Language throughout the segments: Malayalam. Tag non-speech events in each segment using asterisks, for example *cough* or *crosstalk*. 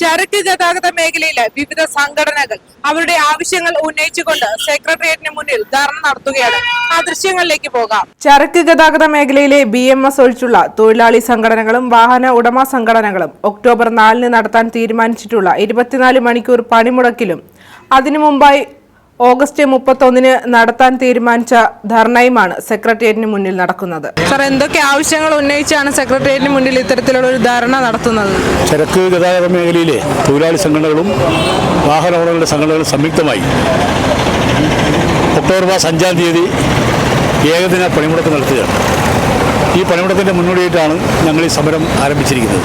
ചരക്ക് ഗതാഗത മേഖലയിലെ വിവിധ സംഘടനകൾ അവരുടെ ആവശ്യങ്ങൾ ഉന്നയിച്ചുകൊണ്ട് സെക്രട്ടേറിയറ്റിന് മുന്നിൽ ധർണ നടത്തുകയാണ്. ആ ദൃശ്യങ്ങളിലേക്ക് പോകാം. ചരക്ക് ഗതാഗത മേഖലയിലെ ബി എം എസ് ഒഴിച്ചുള്ള തൊഴിലാളി സംഘടനകളും വാഹന ഉടമ സംഘടനകളും ഒക്ടോബർ നാലിന് നടത്താൻ തീരുമാനിച്ചിട്ടുള്ള ഇരുപത്തിനാല് മണിക്കൂർ പണിമുടക്കിലും അതിനു മുമ്പായി ഓഗസ്റ്റ് മുപ്പത്തൊന്നിന് നടത്താൻ തീരുമാനിച്ച ധർണയുമാണ് സെക്രട്ടേറിയറ്റിന് മുന്നിൽ നടക്കുന്നത്. സർ എന്തൊക്കെ ആവശ്യങ്ങൾ ഉന്നയിച്ചാണ് സെക്രട്ടേറിയറ്റിന് മുന്നിൽ ഇത്തരത്തിലുള്ള ഒരു ധർണ നടത്തുന്നത്? ചരക്ക് ഗതാഗത മേഖലയിലെ തൊഴിലാളി സംഘടനകളും വാഹന ഉടമകളുടെ സംഘടനകളും സംയുക്തമായി ഒക്ടോബർ മാസം അഞ്ചാം തീയതി ഏകദിന പണിമുടക്ക് നടത്തുകയാണ് ഈ പണിമുടക്കിന്റെ മുന്നോടിയായിട്ടാണ് ഞങ്ങൾ ഈ സമരം ആരംഭിച്ചിരിക്കുന്നത്.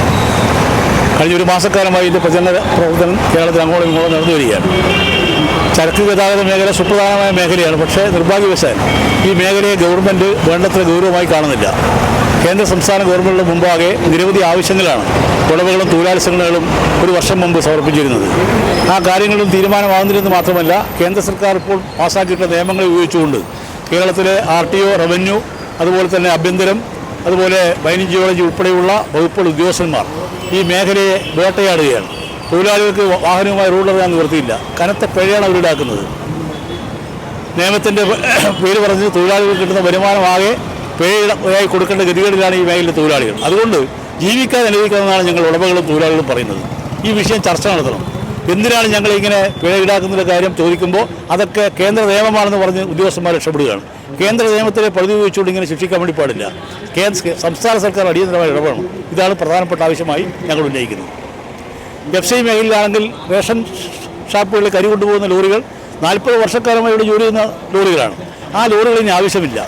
കഴിഞ്ഞ ഒരു മാസക്കാലമായി ഇതിന്റെ പ്രചരണ പ്രവർത്തനം കേരളത്തിൽ അങ്ങോളം ഇങ്ങോളം നടന്നു വരികയാണ് ചരക്ക് ഗതാഗത മേഖല സുപ്രധാനമായ മേഖലയാണ്. പക്ഷേ നിർഭാഗ്യവശാൽ ഈ മേഖലയെ ഗവൺമെന്റ് വേണ്ടത്ര ഗൗരവമായി കാണുന്നില്ല. കേന്ദ്ര സംസ്ഥാന ഗവൺമെന്റിന് മുമ്പാകെ നിരവധി ആവശ്യങ്ങളാണ് ഉടമകളും തൊഴിലാളി ഒരു വർഷം മുമ്പ് സമർപ്പിച്ചിരുന്നത്. ആ കാര്യങ്ങളും തീരുമാനമാകുന്നില്ലെന്ന് മാത്രമല്ല കേന്ദ്ര സർക്കാർ ഇപ്പോൾ പാസ്സാക്കിയിട്ടുള്ള നിയമങ്ങളെ ഉപയോഗിച്ചുകൊണ്ട് കേരളത്തിലെ ആർ ടി ഒ റവന്യൂ അതുപോലെ തന്നെ ആഭ്യന്തരം അതുപോലെ മൈനിങ് ജിയോളജി ഉൾപ്പെടെയുള്ള വകുപ്പുകൾ ഉദ്യോഗസ്ഥന്മാർ ഈ മേഖലയെ വേട്ടയാടുകയാണ്. തൊഴിലാളികൾക്ക് വാഹനവുമായി റോഡിലിറങ്ങാൻ നിവൃത്തിയില്ല. കനത്ത പിഴയാണ് അവർ ഈടാക്കുന്നത് നിയമത്തിന്റെ *clears throat* പേര് പറഞ്ഞ് തൊഴിലാളികൾക്ക് കിട്ടുന്ന വരുമാനമാകെ പിഴയായി കൊടുക്കേണ്ട ഗതികേടിലാണ് ഈ മേഖലയിലെ തൊഴിലാളികൾ. അതുകൊണ്ട് ജീവിക്കാൻ അനുവദിക്കുന്നതാണ് ഞങ്ങൾ ഉടമകളും തൊഴിലാളികളും പറയുന്നത്. ഈ വിഷയം ചർച്ച നടത്തണം. എന്തിനാണ് ഞങ്ങൾ ഇങ്ങനെ പിഴ ഈടാക്കുന്നതിന്റെ കാര്യം ചോദിക്കുമ്പോൾ അതൊക്കെ കേന്ദ്ര നിയമമാണെന്ന് പറഞ്ഞ് ഉദ്യോഗസ്ഥന്മാർ രക്ഷപ്പെടുകയാണ്. കേന്ദ്ര നിയമത്തിലെ പഴുതി ഉപയോഗിച്ചുകൊണ്ട് ഇങ്ങനെ ശിക്ഷിക്കാൻ വേണ്ടി പാടില്ല. കേന്ദ്ര സംസ്ഥാന സർക്കാർ അടിയന്തരമായി ഇടപെടണം. ഇതാണ് പ്രധാനപ്പെട്ട ആവശ്യമായി ഞങ്ങൾ ഉന്നയിക്കുന്നത്. എഫ് മേഖലയിലാണെങ്കിൽ റേഷൻ ഷാപ്പുകളിൽ കരി കൊണ്ടുപോകുന്ന ലോറികൾ നാൽപ്പത് വർഷക്കാലമായി ഇവിടെ ജോലി ചെയ്യുന്ന ലോറികളാണ്. ആ ലോറികൾ ഇനി ആവശ്യമില്ല.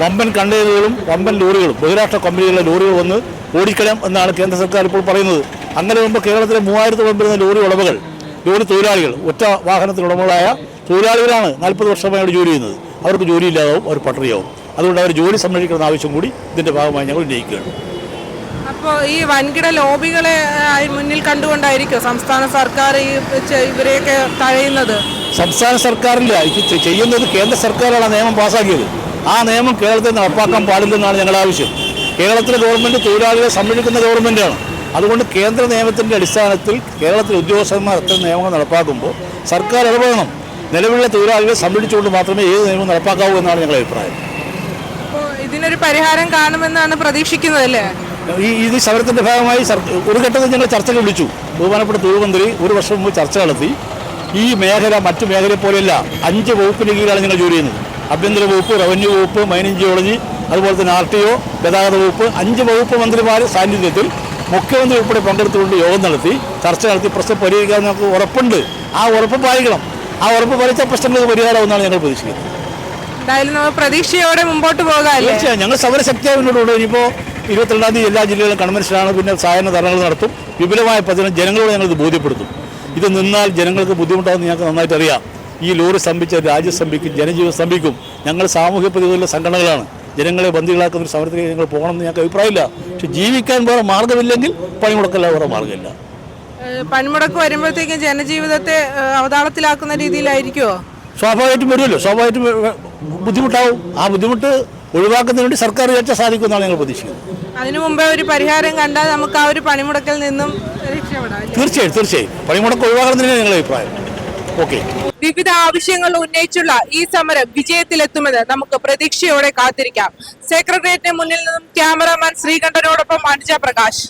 വമ്പൻ കണ്ടെയ്നറുകളും വമ്പൻ ലോറികളും ബഹുരാഷ്ട്ര കമ്പനികളുടെ ലോറികൾ വന്ന് ഓടിക്കണം എന്നാണ് കേന്ദ്ര സർക്കാർ ഇപ്പോൾ പറയുന്നത്. അങ്ങനെ മുമ്പ് കേരളത്തിലെ മൂവായിരത്തോളം വരുന്ന ലോറി ഉടമകൾ ലോറി തൊഴിലാളികൾ ഒറ്റ വാഹനത്തിൽ ഉടമകളായ തൊഴിലാളികളാണ് നാൽപ്പത് വർഷമായി അവിടെ ജോലി ചെയ്യുന്നത്. അവർക്ക് ജോലിയില്ലാതാവും അവർ പട്ടറിയാവും. അതുകൊണ്ട് അവർ ജോലി സംരക്ഷിക്കുന്ന ആവശ്യം കൂടി ഇതിന്റെ ഭാഗമായി ഞങ്ങൾ ഉന്നയിക്കുകയാണ്. അപ്പോൾ ഈ വൻകിട ലോബികളെ മുന്നിൽ കണ്ടുകൊണ്ടായിരിക്കും സംസ്ഥാന സർക്കാർ ഈ ഇവരെയൊക്കെ തഴയുന്നത്. സംസ്ഥാന സർക്കാരില്ല ഇത് ചെയ്യുന്നത് കേന്ദ്ര സർക്കാരാണ് നിയമം പാസാക്കിയത്. ആ നിയമം കേരളത്തിൽ നടപ്പാക്കാൻ പാടില്ലെന്നാണ് ഞങ്ങളുടെ ആവശ്യം. കേരളത്തിലെ ഗവൺമെന്റ് തൊഴിലാളികളെ സംരക്ഷിക്കുന്ന ഗവൺമെന്റാണ്. അതുകൊണ്ട് കേന്ദ്ര നിയമത്തിന്റെ അടിസ്ഥാനത്തിൽ കേരളത്തിലെ ഉദ്യോഗസ്ഥന്മാർ അത്തരം നിയമങ്ങൾ നടപ്പാക്കുമ്പോൾ സർക്കാർ ഇടപെടണം. നിലവിലുള്ള തൊഴിലാളികളെ സംരക്ഷിച്ചുകൊണ്ട് മാത്രമേ ഏത് നിയമം നടപ്പാക്കാവൂ എന്നാണ് ഞങ്ങളുടെ അഭിപ്രായം. ഇതിനൊരു പരിഹാരം കാണുമെന്നാണ് പ്രതീക്ഷിക്കുന്നത് അല്ലേ? ഈ ഇത് സമരത്തിന്റെ ഭാഗമായി ഒരു ഘട്ടത്തിൽ ഞങ്ങൾ ചർച്ചകൾ വിളിച്ചു. ബഹുമാനപ്പെട്ട തൊഴിൽ മന്ത്രി ഒരു വർഷം മുമ്പ് ചർച്ച നടത്തി. ഈ മേഖല മറ്റു മേഖലയെ പോലെയല്ല അഞ്ച് വകുപ്പിന് കീഴിലാണ് ഞങ്ങൾ ജോലി ചെയ്യുന്നത്. ആഭ്യന്തര വകുപ്പ് റവന്യൂ വകുപ്പ് മൈനിങ് ജിയോളജി അതുപോലെ തന്നെ ആർ ടി ഒ ഗതാഗത വകുപ്പ് അഞ്ച് വകുപ്പ് മന്ത്രിമാർ സാന്നിധ്യത്തിൽ മുഖ്യമന്ത്രി ഉൾപ്പെടെ പങ്കെടുത്തുകൊണ്ട് യോഗം നടത്തി ചർച്ച നടത്തി പ്രശ്നം പരിഹരിക്കാൻ നമുക്ക് ഉറപ്പുണ്ട്. ആ ഉറപ്പ് പാലിക്കണം. ആ ഉറപ്പ് പാലിച്ച പ്രശ്നങ്ങൾക്ക് പരിഹാരമെന്നാണ് ഞങ്ങൾ പ്രതീക്ഷിക്കുന്നത്. എന്തായാലും നമ്മൾ പ്രതീക്ഷയോടെ മുമ്പോട്ട് പോകാം തീർച്ചയായും. ഞങ്ങൾ കൊണ്ടുപോകും ഇനിയിപ്പോൾ ഇരുപത്തിരണ്ടാം തീയതി എല്ലാ ജില്ലകളിലും കൺവെൻഷനാണ്. പിന്നെ സായന ധർണകൾ നടത്തും. വിപുലമായ പദ്ധതി ജനങ്ങളോട് ഞങ്ങൾ ബോധ്യപ്പെടുത്തും. ഇത് നിന്നാൽ ജനങ്ങൾക്ക് ബുദ്ധിമുട്ടാണെന്ന് ഞങ്ങൾക്ക് നന്നായിട്ട് അറിയാം. ഈ ലോറി സ്തംഭിച്ച രാജ്യം സ്തംഭിക്കും ജനജീവൻ സ്തംഭിക്കും. ഞങ്ങൾ സാമൂഹ്യ പ്രതികളുടെ സംഘടനകളാണ്. ജനങ്ങളെ ബന്ദികളാക്കുന്ന ഒരു സമരത്തിലേക്ക് ഞങ്ങൾ പോകണമെന്ന് ഞങ്ങൾക്ക് അഭിപ്രായമില്ല. പക്ഷെ ജീവിക്കാൻ വേറെ മാർഗമില്ലെങ്കിൽ പണിമുടക്കല്ല വേറെ മാർഗമില്ല പണിമുടക്ക് വരുമ്പോഴത്തേക്കും ജനജീവിതത്തെ അവതാളത്തിലാക്കുന്ന രീതിയിലായിരിക്കുമോ സ്വാഭാവികമായിട്ടും വരുമല്ലോ. സ്വാഭാവികമായിട്ടും ബുദ്ധിമുട്ടാവും. ആ ബുദ്ധിമുട്ട് ഒഴിവാക്കുന്നതിന് വേണ്ടി സർക്കാർ ഉയർച്ച സാധിക്കുമെന്നാണ് ഞങ്ങൾ പ്രതീക്ഷിക്കുന്നത്. അതിനു മുമ്പേ ഒരു പരിഹാരം കണ്ടാൽ നമുക്ക് ആ ഒരു പണിമുടക്കിൽ നിന്നും? തീർച്ചയായും തീർച്ചയായും. പണിമുടക്ക് ഒഴിവാക്കുന്നതിന് ഞങ്ങളുടെ അഭിപ്രായം. ഓക്കെ. വിവിധ ആവശ്യങ്ങൾ ഉന്നയിച്ചുള്ള ഈ സമരം വിജയത്തിലെത്തുമെന്ന് നമുക്ക് പ്രതീക്ഷയോടെ കാത്തിരിക്കാം. സെക്രട്ടേറിയറ്റിന് മുന്നിൽ നിന്നും ക്യാമറാമാൻ ശ്രീകണ്ഠനോടൊപ്പം അനുജ പ്രകാശ്.